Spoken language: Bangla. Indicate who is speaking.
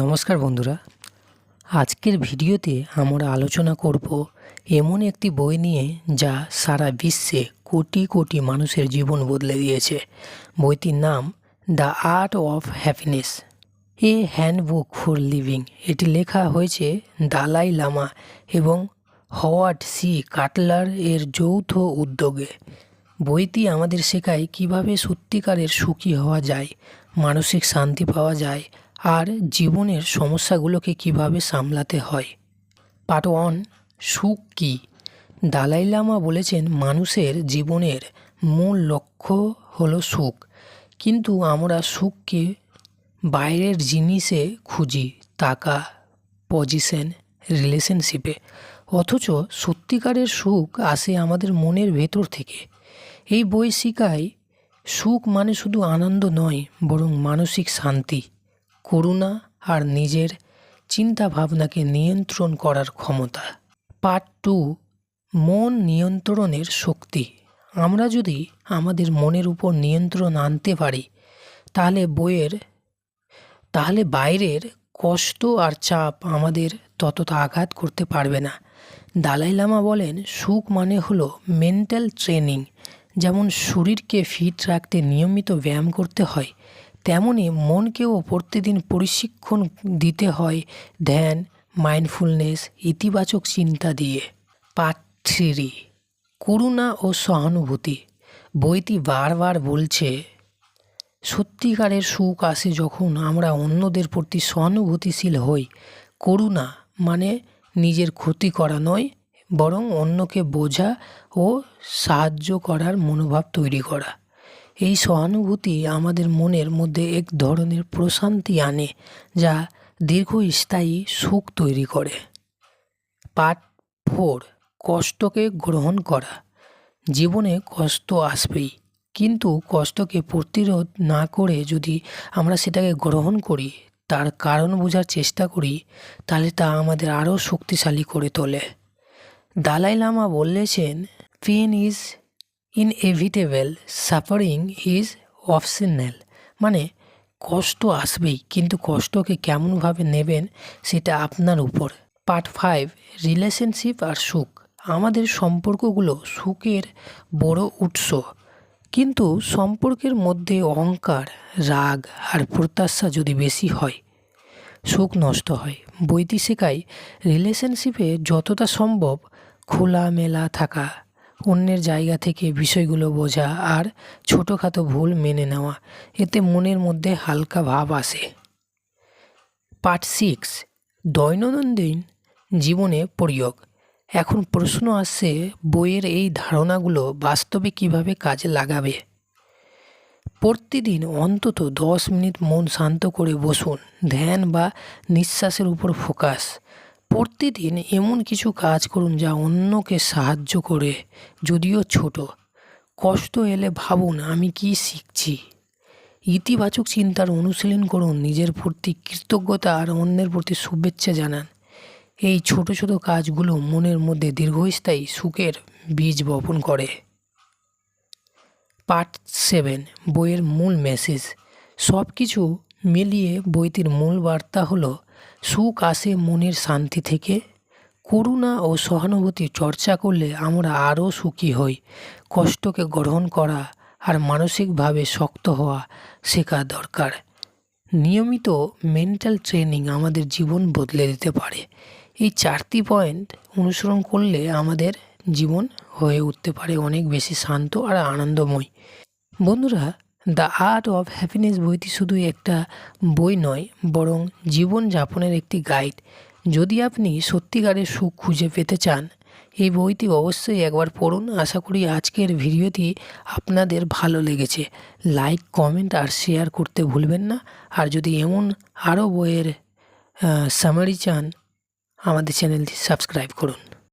Speaker 1: নমস্কার বন্ধুরা। আজকের ভিডিওতে আমরা আলোচনা করব এমন একটি বই নিয়ে যা সারা বিশ্বে কোটি কোটি মানুষের জীবন বদলে দিয়েছে। বইটির নাম the art of happiness. A handbook for living. এটি লেখা হয়েছে দালাই লামা এবং হওয়ার্ড সি কাটলার এর যৌথ উদ্যোগে। বইটি আমাদের শেখায় কীভাবে সত্যিকারের সুখী হওয়া যায়, মানসিক শান্তি পাওয়া যায় আর জীবনের সমস্যাগুলোকে কীভাবে সামলাতে হয়? পার্ট ওয়ান, সুখ কী? দালাই লামা বলেছেন, মানুষের জীবনের মূল লক্ষ্য হলো সুখ। কিন্তু আমরা সুখকে বাইরের জিনিসে খুঁজি, টাকা, পজিশন, রিলেশনশিপে। অথচ সত্যিকারের সুখ আসে আমাদের মনের ভেতর থেকে। এই বই শিখায় সুখ মানে শুধু আনন্দ নয়, বরং মানসিক শান্তি। করুণা আর নিজের চিন্তা ভাবনাকে নিয়ন্ত্রণ করার ক্ষমতা। পার্ট টু, মন নিয়ন্ত্রণের শক্তি। আমরা যদি আমাদের মনের উপর নিয়ন্ত্রণ আনতে পারি, তাহলে বইয়ের, তাহলে বাইরের কষ্ট আর চাপ আমাদের ততটা আঘাত করতে পারবে না। দালাই লামা বলেন, সুখ মানে হলো মেন্টাল ট্রেনিং যেমন শরীরকে ফিট রাখতে নিয়মিত ব্যায়াম করতে হয় তেমনই মনকেও প্রতিদিন প্রশিক্ষণ দিতে হয় ধ্যান মাইন্ডফুলনেস ইতিবাচক চিন্তা দিয়ে। থ্রি করুণা ও সহানুভূতি। বইটি বারবার বলছে, সত্যিকারের সুখ আসে যখন আমরা অন্যদের প্রতি সহানুভূতিশীল হই। করুণা মানে নিজের ক্ষতি করা নয়, বরং অন্যকে বোঝা ও সাহায্য করার মনোভাব তৈরি করা। এই সহানুভূতি আমাদের মনের মধ্যে এক ধরনের প্রশান্তি আনে, যা দীর্ঘস্থায়ী সুখ তৈরি করে। পার্ট ফোর, কষ্টকে গ্রহণ করা। জীবনে কষ্ট আসবেই, কিন্তু কষ্টকে প্রতিরোধ না করে যদি আমরা সেটাকে গ্রহণ করি, তার কারণ বোঝার চেষ্টা করি, তাহলে তা আমাদের আরও শক্তিশালী করে তোলে। দালাই লামা বলেছেন pain is inevitable suffering is optional মানে কষ্ট আসবেই, কিন্তু কষ্টকে কেমনভাবে নেবেন সেটা আপনার উপর। পার্ট ফাইভ রিলেশনশিপ আর সুখ। আমাদের সম্পর্কগুলো সুখের বড় উৎস। কিন্তু সম্পর্কের মধ্যে অহংকার, রাগ আর প্রত্যাশা যদি বেশি হয়, সুখ নষ্ট হয়। বইটি রিলেশনশিপে যতটা সম্ভব খোলামেলা থাকা। অন্যের জায়গা থেকে বিষয়গুলো বোঝা আর ছোটোখাটো ভুল মেনে নেওয়া। এতে মনের মধ্যে হালকা ভাব আসে। পার্ট সিক্স, দৈনন্দিন জীবনে প্রয়োগ। এখন প্রশ্ন আসছে, বইয়ের এই ধারণাগুলো বাস্তবে কীভাবে কাজে লাগাবে? প্রতিদিন অন্তত দশ মিনিট মন শান্ত করে বসুন। ধ্যান বা নিঃশ্বাসের উপর ফোকাস। প্রতিদিন এমন কিছু কাজ করুন যা অন্যকে সাহায্য করে, যদিও ছোট। কষ্ট এলে ভাবুন, আমি কি শিখছি? ইতিবাচক চিন্তার অনুশীলন করুন, নিজের প্রতি কৃতজ্ঞতা আর অন্যের প্রতি শুভেচ্ছা জানান। এই ছোট ছোট কাজগুলো মনের মধ্যে দীর্ঘস্থায়ী সুখের বীজ বপন করে। পার্ট সেভেন, বইয়ের মূল মেসেজ। সব কিছু মিলিয়ে বইটির মূল বার্তা হলো সুখ আসে মনের শান্তি থেকে। করুণা ও সহানুভূতি চর্চা করলে আমরা আরও সুখী হই। কষ্টকে গ্রহণ করা আর মানসিকভাবে শক্ত হওয়া শেখা দরকার। নিয়মিত মেন্টাল ট্রেনিং আমাদের জীবন বদলে দিতে পারে। এই চারটি পয়েন্ট অনুসরণ করলে আমাদের জীবন হয়ে উঠতে পারে অনেক বেশি শান্ত আর আনন্দময়। বন্ধুরা দ্য আর্ট অফ হ্যাপিনেস বইটি শুধু একটা বই নয়, বরং জীবন যাপনের একটি গাইড যদি আপনি সত্যিকারের সুখ খুঁজে পেতে চান, এই বইটি অবশ্যই একবার পড়ুন। আশা করি আজকের ভিডিওটি আপনাদের ভালো লেগেছে। লাইক কমেন্ট আর শেয়ার করতে ভুলবেন না। আর যদি এমন আরও বইয়ের সামারি চান, আমাদের চ্যানেলটি সাবস্ক্রাইব করুন।